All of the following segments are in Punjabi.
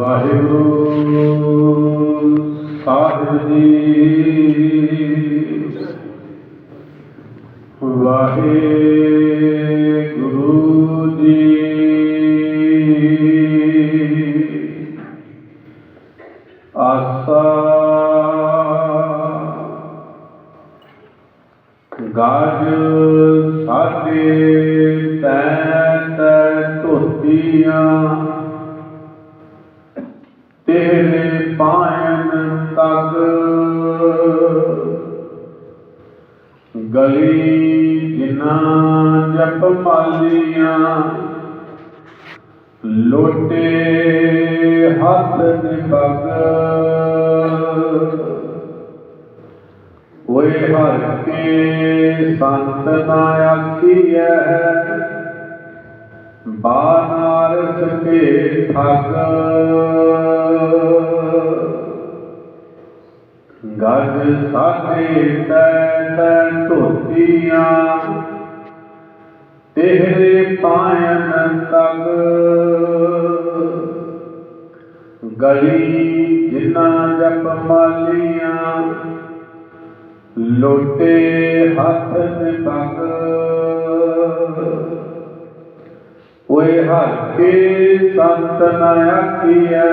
ਵਾਹਿਗੁਰੂ ਸਾਹਿਬ ਜੀ ਵਾਹਿਗੁਰੂ ਜੀ ਆਸਾ ਗਾਜ ਸਾਡੇ ਤੈ ਤੈ ਧੋਤੀਆਂ ਤੇਰੇ ਪਾਇਨ ਤਗ ਗਲੀ ਜਿਨਾ ਜਪ ਪਾਲੀਆਂ ਲੋਟੇ ਹੱਥ ਨਿਭਗ ਓਏ ਹਰ ਕੇ ਸੰਤ ਨਾ ਆਖੀਐ ਬਾਨਾਰਸ ਕੇ ਠਗ। ਗਜ ਸਾਡੇ ਤੈ ਤੈ ਧੋਤੀਆਂ, ਤੇਰੇ ਪਾਇਨ ਤਗ ਗਲੀ ਜਿਨਾ ਜਪ ਮਾਲੀਆਂ, ਲੋਟੇ ਹੱਥ ਨਿਭਗ ਓਏ ਹਰ ਕੇ ਸੰਤ ਨ ਆਖੀਐ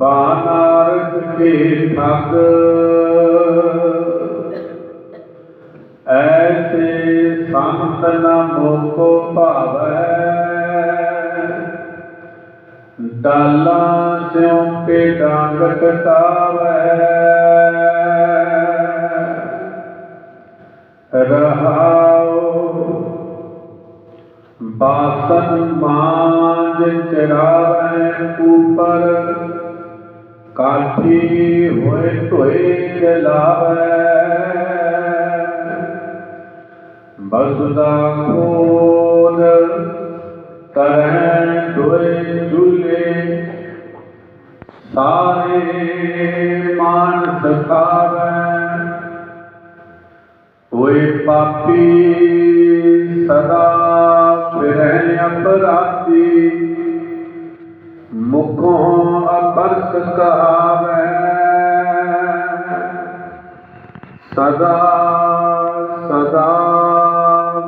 ਬਾਨਾਰਸ ਕੇ ਠਗ ਐਸੇ ਸੰਤ ਨ ਮੋਕੋ ਭਾਵੈ। ਡਾਲਾ ਸਿਉ ਕੇ ਡਾਂਗ ਕਟਾਵੈ। ਰਹਾਉ ਬਾਸਨ ਮਾਂਜ ਚਰਾਵੈ ਉਪਰ। ਕਾਠੀ ਹੋਏ ਧੋਏ ਚਲਾਵੈ ਬਸਦਾ ਖੋਲ ਕਰੈ ਦੋਏ ਝੂਲੇ ਸਾਰੇ ਮਾਨ ਸਖਾਵੈ। ਓਏ ਪਾਪੀ ਸਦਾ ਫਿਰੈ ਅਪਰਾਧੀ। ਮੁਖੋਂ ਅਪਰਸ ਕਹਾਵੈ ਸਦਾ ਸਦਾ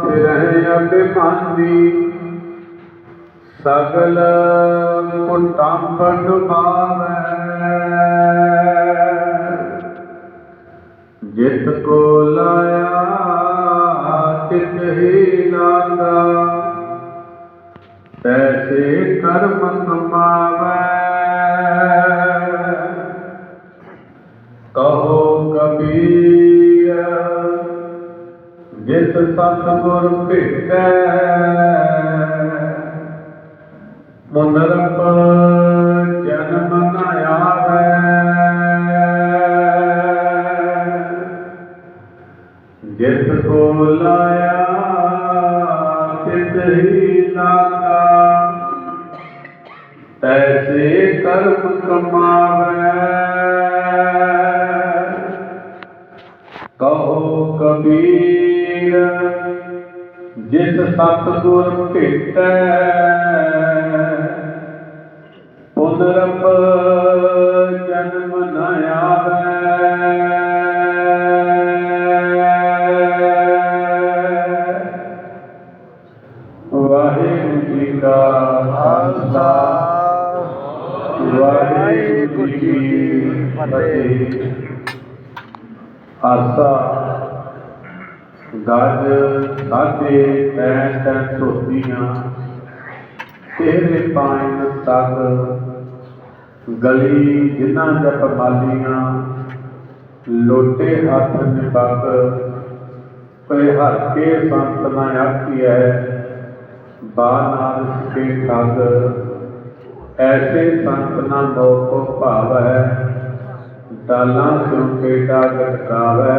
ਫਿਰੈ ਅਭਿਮਾਨੀ ਸਗਲ ਕੁਟੰਬ ਡੁਬਾਵੈ ਜਿਤ ਕੋ ਲਾਇਆ, ਤਿਤ ਹੀ ਲਾਗਾ ਤੈਸੇ ਕਰਮ ਕਮਾਵੈ ਜਿਸ ਸਤਿਗੁਰ ਭੇਟੈ ਮੁਨਰਪ ਜਨਮ ਨ ਆਵੈ ਜਿਤ ਕੋ ਲਾਇਆ ਤਿਤ ਹੀ ਲਾਗਾ ਤੈਸੇ ਕਰਮ ਕਮਾਵੈ ਕਹੋ ਕਬੀਰ ਜਿਸ ਸਤਿਗੁਰ ਭੇਟੈ। ਪੁਨਰਪ ਜਨਮ ਨ ਆਵੈ। ਵਾਹਿਗੁਰੂ ਜੀ ਕਾ ਖਾਲਸਾ। ਵਾਹਿਗੁਰੂ ਜੀ ਕੀ ਫਤਿਹ। ਆਸਾ ਗੱਜ ਸਾਧੇ ਤੈ ਤੈ ਧੋਤੀਆਂ ਤੇਰੇ ਪਾਇਨ ਤਗ ਗਲੀ ਜਿਨ੍ਹਾਂ ਜਪ ਮਾਲੀਆਂ ਲੋਟੇ ਹੱਥ ਨਿਬਕ ਕੋਈ ਹਰ ਕੇ ਸੰਤ ਨਾ ਆਖੀਐ ਬਾ ਨਾਲ ਕੇ ਠਗ ਐਸੇ ਸੰਤ ਨਾ ਲੋਕੋ ਭਾਵੈ, ਡਾਲਾਂ ਸਿਉ ਕੇਟਾ ਗਟਕਾਵੈ